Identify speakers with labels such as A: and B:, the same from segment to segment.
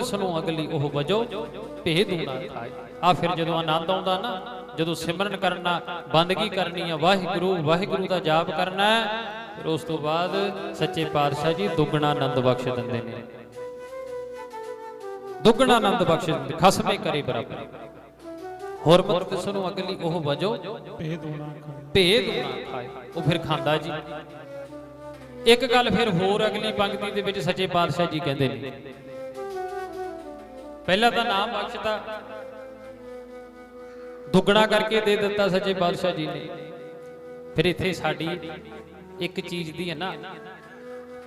A: ਤਿਸ ਨੂੰ ਅਗਲੀ ਉਹ ਵਜੋ ਭੇਦ ਨਾ ਖਾਏ ਆ ਫਿਰ ਜਦੋਂ ਆਨੰਦ ਆਉਂਦਾ ਨਾ ਜਦੋਂ ਸਿਮਰਨ ਕਰਨਾ ਬੰਦਗੀ ਕਰਨੀ ਆ ਵਾਹਿਗੁਰੂ ਵਾਹਿਗੁਰੂ ਦਾ ਜਾਪ ਕਰਨਾ ਫਿਰ ਉਸ ਤੋਂ ਬਾਅਦ ਸੱਚੇ ਪਾਤਸ਼ਾਹ ਜੀ ਦੁੱਗਣਾ ਆਨੰਦ ਬਖਸ਼ ਦਿੰਦੇ ਨੇ। ਦੁੱਗਣਾ ਆਨੰਦ ਬਖਸ਼ ਦਿੰਦੇ ਖਸਮੇ ਕਰੇ ਬਰਾਬਰ। ਹੋਰ ਮਤ ਨੂੰ ਅਗਲੀ ਉਹ ਵਜੋ
B: ਭੇਦ ਹੋਣਾ
A: ਭੇਦ ਨਾ ਖਾਏ ਉਹ ਫਿਰ ਖਾਂਦਾ ਜੀ। ਇੱਕ ਗੱਲ ਫਿਰ ਹੋਰ ਅਗਲੀ ਪੰਕਤੀ ਦੇ ਵਿੱਚ ਸੱਚੇ ਪਾਤਸ਼ਾਹ ਜੀ ਕਹਿੰਦੇ ਨੇ ਪਹਿਲਾਂ ਤਾਂ ਨਾਮ ਬਖਸ਼ਤਾ। ਦੁੱਗਣਾ ਕਰਕੇ ਦੇ ਦਿੱਤਾ ਸੱਚੇ ਪਾਤਸ਼ਾਹ ਜੀ ਨੇ। ਫਿਰ ਇੱਥੇ ਸਾਡੀ ਇੱਕ ਚੀਜ਼ ਦੀ ਹੈ ਨਾ,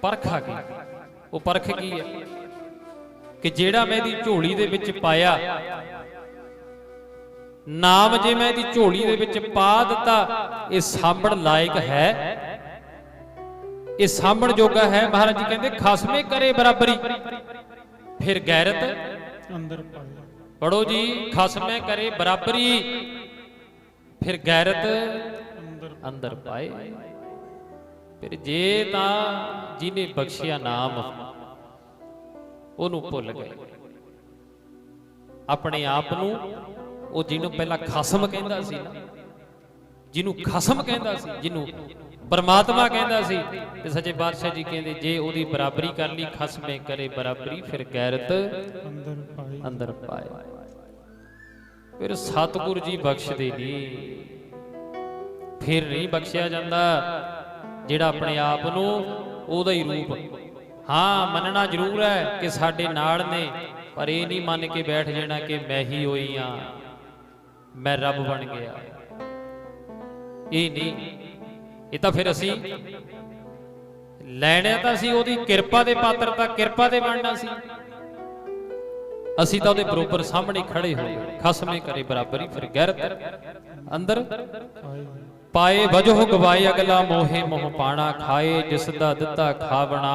A: ਪਰਖ ਆ ਗਈ। ਉਹ ਪਰਖ ਕੀ ਹੈ? ਕਿ ਜਿਹੜਾ ਮੈਂ ਇਹਦੀ ਝੋਲੀ ਦੇ ਵਿੱਚ ਪਾਇਆ, ਨਾਮ ਜੇ ਮੈਂ ਇਹਦੀ ਝੋਲੀ ਦੇ ਵਿੱਚ ਪਾ ਦਿੱਤਾ, ਇਹ ਸਾਂਭਣ ਲਾਇਕ ਹੈ? ਇਹ ਸਾਂਭਣ ਜੋਗਾ ਹੈ? ਮਹਾਰਾਜ ਜੀ ਕਹਿੰਦੇ, ਖਸਮੇ ਕਰੇ ਬਰਾਬਰੀ। ਫਿਰ ਗੈਰਤ
B: ਅੰਦਰ ਪਾਏ।
A: ਪੜੋ ਜੀ ਖਸਮੇ ਕਰੇ ਬਰਾਬਰੀ ਫਿਰ ਗੈਰਤ
B: ਅੰਦਰ
A: ਪਾਏ। ਫਿਰ ਜੇ ਤਾਂ ਜਿਹਨੇ ਬਖਸ਼ਿਆ ਨਾਮ ਉਹਨੂੰ ਭੁੱਲ ਗਏ। ਆਪਣੇ ਆਪ ਨੂੰ ਉਹ ਜਿਹਨੂੰ ਪਹਿਲਾਂ ਖਸਮ ਕਹਿੰਦਾ ਸੀ ਜਿਹਨੂੰ ਖਸਮ ਕਹਿੰਦਾ ਸੀ ਜਿਹਨੂੰ ਪਰਮਾਤਮਾ ਕਹਿੰਦਾ ਸੀ ਤੇ ਸੱਚੇ ਪਾਤਸ਼ਾਹ ਜੀ ਕਹਿੰਦੇ ਜੇ ਉਹਦੀ ਬਰਾਬਰੀ ਕਰ ਲਈ ਖਸਮੇ ਕਰੇ ਬਰਾਬਰੀ ਫਿਰ ਗੈਰਤ
B: ਅੰਦਰ ਪਾਏ।
A: ਅੰਦਰ ਪਾਏ। ਫਿਰ ਸਤਿਗੁਰੂ ਜੀ ਬਖਸ਼ਦੇ ਨਹੀਂ ਫਿਰ ਨਹੀਂ ਬਖਸ਼ਿਆ ਜਾਂਦਾ। ਜਿਹੜਾ ਆਪਣੇ ਆਪ ਨੂੰ ਉਹਦਾ ਹੀ ਰੂਪ। ਹਾਂ ਮੰਨਣਾ ਜ਼ਰੂਰ ਹੈ ਕਿ ਸਾਡੇ ਨਾਲ ਨੇ ਪਰ ਇਹ ਨਹੀਂ ਮੰਨ ਕੇ ਬੈਠ ਜਾਣਾ ਕਿ ਮੈਂ ਹੀ ਹੋਈ ਆ। ਮੈਂ ਰੱਬ ਬਣ ਗਿਆ। ਇਹ ਨਹੀਂ। ਇਹ ਤਾਂ ਫਿਰ ਅਸੀਂ ਲੈਣਾ ਤਾਂ ਸੀ, ਉਹਦੀ ਕਿਰਪਾ ਦੇ ਪਾਤਰ ਤਾਂ ਕਿਰਪਾ ਦੇ ਬਣਨਾ ਸੀ। ਅਸੀਂ ਤਾਂ ਉਹਦੇ ਬਰੋਬਰ ਸਾਹਮਣੇ ਖੜੇ ਹੋ ਖਸਮੇ ਕਰੇ ਬਰਾਬਰੀ, ਫਿਰ ਗੈਰਤ। ਅੰਦਰ
B: ਪਾਏ
A: ਪਾਏ ਗਵਾਏ ਅਗਲਾ ਮੋਹੇ ਮੋਹ ਪਾਣਾ, ਖਾਏ ਜਿਸ ਦਾ ਦਿੱਤਾ ਖਾਵਣਾ।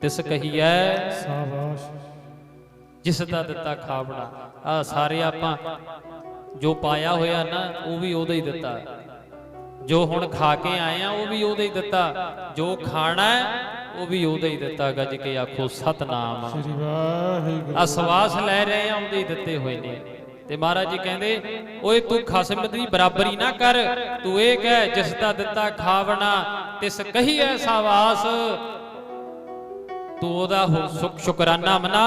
A: ਤਿਸ ਕਹੀਐ
B: ਸਾਬਾਸ਼
A: ਜਿਸ ਦਾ ਦਿੱਤਾ ਖਾਵਣਾ। ਆ ਸਾਰੇ ਆਪਾਂ ਜੋ ਪਾਇਆ ਹੋਇਆ ਨਾ, ਉਹ ਵੀ ਉਹਦਾ ਹੀ ਦਿੱਤਾ। ਜੋ ਹੁਣ ਖਾ ਕੇ ਆਏ ਆ ਉਹ ਵੀ ਉਹਦਾ ਹੀ ਦਿੱਤਾ। ਜੋ ਖਾਣਾ ਹੈ ਉਹ ਵੀ ਉਹਦਾ ਹੀ ਦਿੱਤਾ। ਗੱਜ ਕੇ ਆਖੋ ਸਤਨਾਮ
B: ਸ੍ਰੀ ਵਾਹਿਗੁਰੂ।
A: ਆ ਸਵਾਸ ਲੈ ਰਹੇ ਆ ਉਹਦੇ ਹੀ ਦਿੱਤੇ ਹੋਏ ਨੇ। ਤੇ ਮਹਾਰਾਜ ਜੀ ਕਹਿੰਦੇ ਓਏ ਤੂੰ ਖਸਮ ਦੀ ਬਰਾਬਰੀ ਨਾ ਕਰ। ਤੂੰ ਇਹ ਕਹਿ ਜਿਸ ਦਾ ਦਿੱਤਾ ਖਾਵਣਾ ਤਿਸ ਕਹੀ ਐਸਾ ਵਾਸ ਤੂੰ ਉਹਦਾ ਹੋ- ਸ਼ੁਕ- ਸ਼ੁਕਰਾਨਾ ਮਨਾ।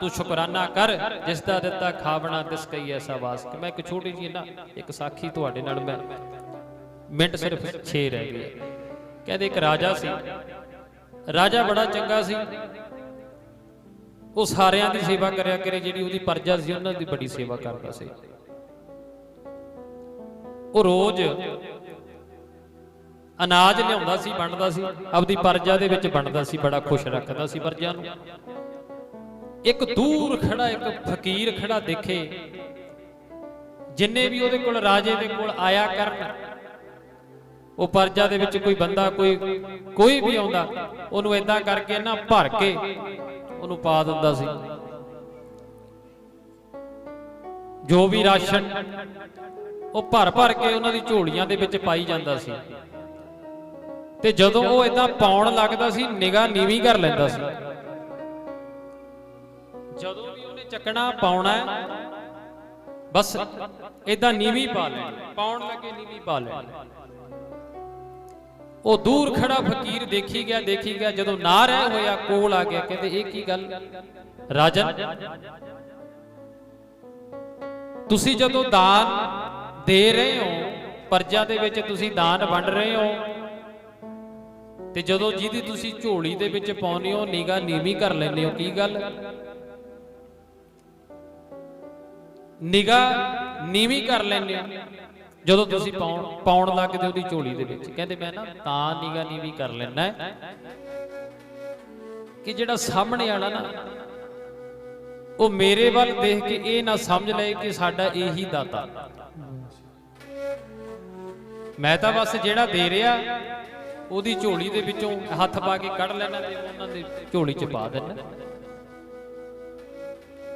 A: ਤੂੰ ਸ਼ੁਕਰਾਨਾ ਕਰ ਜਿਸ ਦਾ ਦਿੱਤਾ ਖਾਵਣਾ ਤਿਸ ਕਹੀ ਐਸਾ ਵਾਸ ਕਿ ਮੈਂ ਇੱਕ ਛੋਟੀ ਜਿਹੀ ਨਾ ਇੱਕ ਸਾਖੀ ਤੁਹਾਡੇ ਨਾਲ ਮੈਂ ਮਿੰਟ ਸਿਰਫ 6 ਰਹਿ ਗਏ। ਕਹਿੰਦੇ ਇੱਕ ਰਾਜਾ ਸੀ। ਰਾਜਾ ਬੜਾ ਚੰਗਾ ਸੀ। ਉਹ ਸਾਰਿਆਂ ਦੀ ਸੇਵਾ ਕਰਿਆ ਕਰੇ, ਜਿਹੜੀ ਉਹਦੀ ਪਰਜਾ ਸੀ, ਉਹਨਾਂ ਦੀ ਬੜੀ ਸੇਵਾ ਕਰਦਾ ਸੀ। ਉਹ ਰੋਜ਼ ਅਨਾਜ ਲਿਆਉਂਦਾ ਸੀ, ਵੰਡਦਾ ਸੀ। ਆਪਦੀ ਪਰਜਾ ਦੇ ਵਿੱਚ ਵੰਡਦਾ ਸੀ, ਬੜਾ ਖੁਸ਼ ਰੱਖਦਾ ਸੀ ਪਰਜਾ ਨੂੰ। ਇੱਕ ਦੂਰ ਖੜਾ, ਇੱਕ ਫਕੀਰ ਖੜਾ ਦੇਖੇ। ਜਿੰਨੇ ਵੀ ਉਹਦੇ ਕੋਲ ਰਾਜੇ ਦੇ ਕੋਲ ਆਇਆ ਕਰਨ ਉਹ ਪਰਜਾ ਦੇ ਵਿੱਚ ਕੋਈ ਬੰਦਾ, ਕੋਈ ਕੋਈ ਵੀ ਆਉਂਦਾ, ਉਹਨੂੰ ਇਦਾਂ ਕਰਕੇ ਨਾ ਭਰ ਕੇ ਉਹਨੂੰ ਪਾ ਦਿੰਦਾ ਸੀ। ਜੋ ਵੀ ਰਾਸ਼ਨ ਉਹ ਭਰ ਭਰ ਕੇ ਉਹਨਾਂ ਦੀ ਝੋਲੀਆਂ ਦੇ ਵਿੱਚ ਪਾਈ ਜਾਂਦਾ ਸੀ। ਤੇ ਜਦੋਂ ਉਹ ਇਦਾਂ ਪਾਉਣ ਲੱਗਦਾ ਸੀ, ਨਿਗਾਹ ਨੀਵੀਂ ਕਰ ਲੈਂਦਾ ਸੀ। ਜਦੋਂ ਵੀ ਉਹਨੇ ਚੱਕਣਾ ਪਾਉਣਾ ਬਸ ਇਦਾਂ ਨੀਵੀਂ ਪਾ ਲੈਣੀ, ਪਾਉਣ ਲੱਗੇ ਨੀਵੀਂ ਪਾ ਲੈਣੀ। ਉਹ ਦੂਰ ਖੜਾ ਫਕੀਰ ਦੇਖੀ ਗਿਆ ਦੇਖੀ ਗਿਆ, ਜਦੋਂ ਨਾ ਰਹਿ ਹੋਇਆ, ਕੋਲ ਆ ਗਿਆ, ਕਹਿੰਦੇ, ਇਹ ਕੀ ਗੱਲ? ਰਾਜਨ, ਤੁਸੀਂ ਜਦੋਂ ਦਾਨ ਦੇ ਰਹੇ ਹੋ, ਪਰਜਾ ਦੇ ਵਿੱਚ ਤੁਸੀਂ ਦਾਨ ਵੰਡ ਰਹੇ ਹੋ, ਤੇ ਜਦੋਂ ਜਿਹਦੀ ਤੁਸੀਂ ਝੋਲੀ ਦੇ ਵਿੱਚ ਪਾਉਂਦੇ ਹੋ ਨਿਗਾ ਨੀਵੀਂ ਕਰ ਲੈਂਦੇ ਹੋ, ਕੀ ਗੱਲ? ਨਿਗਾ ਨੀਵੀਂ ਕਰ ਲੈਂਦੇ ਹੋ। ਜਦੋਂ ਤੁਸੀਂ ਪਾਉਣ ਪਾਉਣ ਲੱਗਦੇ ਉਹਦੀ ਝੋਲੀ ਦੇ ਵਿੱਚ। ਕਹਿੰਦੇ ਮੈਂ ਨਾ ਤਾਂ ਨਿਗਾ ਵੀ ਕਰ ਲੈਣਾ ਕਿ ਜਿਹੜਾ ਸਾਹਮਣੇ ਵਾਲਾ ਨਾ, ਉਹ ਮੇਰੇ ਵੱਲ ਦੇਖ ਕੇ ਇਹ ਨਾ ਸਮਝ ਲਏ ਕਿ ਸਾਡਾ ਇਹੀ ਦਾਤਾ। ਮੈਂ ਤਾਂ ਬਸ ਜਿਹੜਾ ਦੇ ਰਿਹਾ, ਉਹਦੀ ਝੋਲੀ ਦੇ ਵਿੱਚੋਂ ਹੱਥ ਪਾ ਕੇ ਕੱਢ ਲੈਣਾ ਤੇ ਉਹਨਾਂ ਦੀ ਝੋਲੀ 'ਚ ਪਾ ਦੇਣਾ।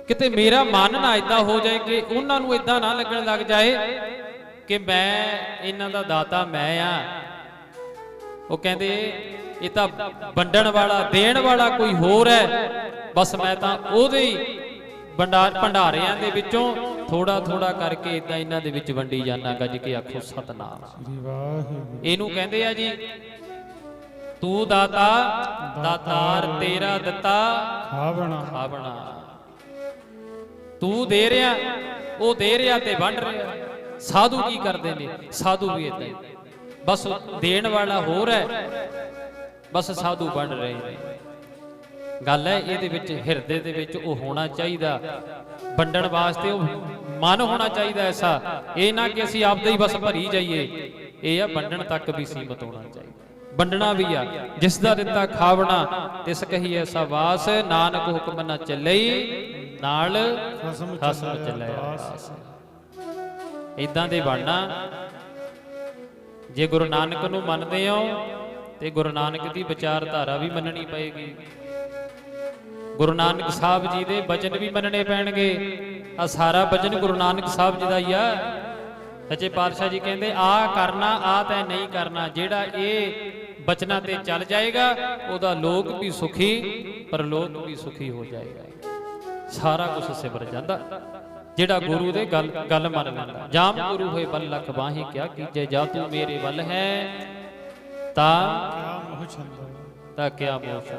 A: ਕਿਤੇ ਮੇਰਾ ਮਨ ਨਾ ਇਦਾਂ ਹੋ ਜਾਏ ਕਿ ਉਹਨਾਂ ਨੂੰ ਇਦਾਂ ਨਾ ਲੱਗਣ ਲੱਗ ਜਾਏ ਕਿ ਮੈਂ ਇਹਨਾਂ ਦਾ ਦਾਤਾ ਮੈਂ ਆ। ਉਹ ਕਹਿੰਦੇ ਇਹ ਤਾਂ ਵੰਡਣ ਵਾਲਾ ਦੇਣ ਵਾਲਾ ਕੋਈ ਹੋਰ ਹੈ। ਬਸ ਮੈਂ ਤਾਂ ਉਹਦੇ ਹੀ ਭੰਡਾਰ ਭੰਡਾਰਿਆਂ ਦੇ ਵਿੱਚੋਂ ਥੋੜਾ ਥੋੜਾ ਕਰਕੇ ਇਦਾਂ ਇਹਨਾਂ ਦੇ ਵਿੱਚ ਵੰਡੀ ਜਾਣਾ ਗੱਜ ਕੇ ਆਖੋ ਸਤਨਾਮ।
B: ਸ੍ਰੀ ਵਾਹਿਗੁਰੂ।
A: ਇਹਨੂੰ ਕਹਿੰਦੇ ਆ ਜੀ ਤੂੰ ਦਾਤਾ ਦਾਤਾਰ ਤੇਰਾ ਦਿੱਤਾ
B: ਖਾਵਣਾ।
A: ਖਾਵਣਾ। ਤੂੰ ਦੇ ਰਿਹਾ ਉਹ ਦੇ ਰਿਹਾ ਤੇ ਵੰਡ ਰਿਹਾ। ਸਾਧੂ ਕੀ ਕਰਦੇ ਨੇ? ਸਾਧੂ ਵੀ ਇਦਾਂ ਹੀ। ਬਸ ਦੇਣ ਵਾਲਾ ਹੋਰ ਹੈ। ਬਸ ਸਾਧੂ ਵੰਡ ਰਹੇ ਨੇ। ਗੱਲ ਹੈ, ਇਹਦੇ ਵਿੱਚ ਹਿਰਦੇ ਦੇ ਵਿੱਚ ਉਹ ਹੋਣਾ ਚਾਹੀਦਾ। ਵੰਡਣ ਵਾਸਤੇ ਉਹ ਮਨ ਹੋਣਾ ਚਾਹੀਦਾ ਐਸਾ। ਇਹ ਨਾ ਕਿ ਅਸੀਂ ਆਪਦੇ ਹੀ ਬਸ ਭਰੀ ਜਾਈਏ। ਇਹ ਆ ਵੰਡਣ ਤੱਕ ਵੀ ਸੀਮਤ ਹੋਣਾ ਚਾਹੀਦਾ। ਵੰਡਣਾ ਵੀ ਆ। ਜਿਸ ਦਾ ਦਿੱਤਾ ਖਾਵਣਾ, ਤਿਸ ਕਹੀ ਐਸਾ ਵਾਸ। ਨਾਨਕ ਹੁਕਮ ਨਾ ਚੱਲਈ, ਨਾਲ
B: ਖਸਮ ਚੱਲਿਆ
A: ਇਦਾਂ ਦੇ ਬਣਨਾ ਜੇ ਗੁਰੂ ਨਾਨਕ ਨੂੰ ਮੰਨਦੇ ਹੋ, ਤੇ ਗੁਰੂ ਨਾਨਕ ਦੀ ਵਿਚਾਰਧਾਰਾ ਵੀ ਮੰਨਣੀ ਪਏਗੀ। ਗੁਰੂ ਨਾਨਕ ਸਾਹਿਬ ਜੀ ਦੇ ਬਚਨ ਵੀ ਮੰਨਣੇ ਪੈਣਗੇ। ਆ ਸਾਰਾ ਬਚਨ ਗੁਰੂ ਨਾਨਕ ਸਾਹਿਬ ਜੀ ਦਾ ਹੀ ਆ। ਸੱਚੇ ਪਾਤਸ਼ਾਹ ਜੀ ਕਹਿੰਦੇ, ਆ ਕਰਨਾ, ਆ ਤੈ ਨਹੀਂ ਕਰਨਾ। ਜਿਹੜਾ ਇਹ ਬਚਨਾਂ ਤੇ ਚੱਲ ਜਾਏਗਾ, ਉਹਦਾ ਲੋਕ ਵੀ ਸੁਖੀ, ਪਰਲੋਕ ਵੀ ਸੁਖੀ ਹੋ ਜਾਏਗਾ। ਸਾਰਾ ਕੁਝ ਸਿਮਰ ਜਾਂਦਾ। ਜਿਹੜਾ ਗੁਰੂ ਦੇ ਗੱਲ ਗੱਲ ਮੰਨ ਲੈਂਦਾ। ਜਾਮ ਗੁਰੂ ਹੋਏ ਬਲ ਲਖ ਬਾਹੀ ਕਿਆ ਕੀਜੇ ਜਾ ਤੂੰ ਮੇਰੇ ਵੱਲ ਹੈ। ਤਾਂ
B: ਮੋਹ
A: ਤਾਂ ਕਿਆ ਮੋਸ਼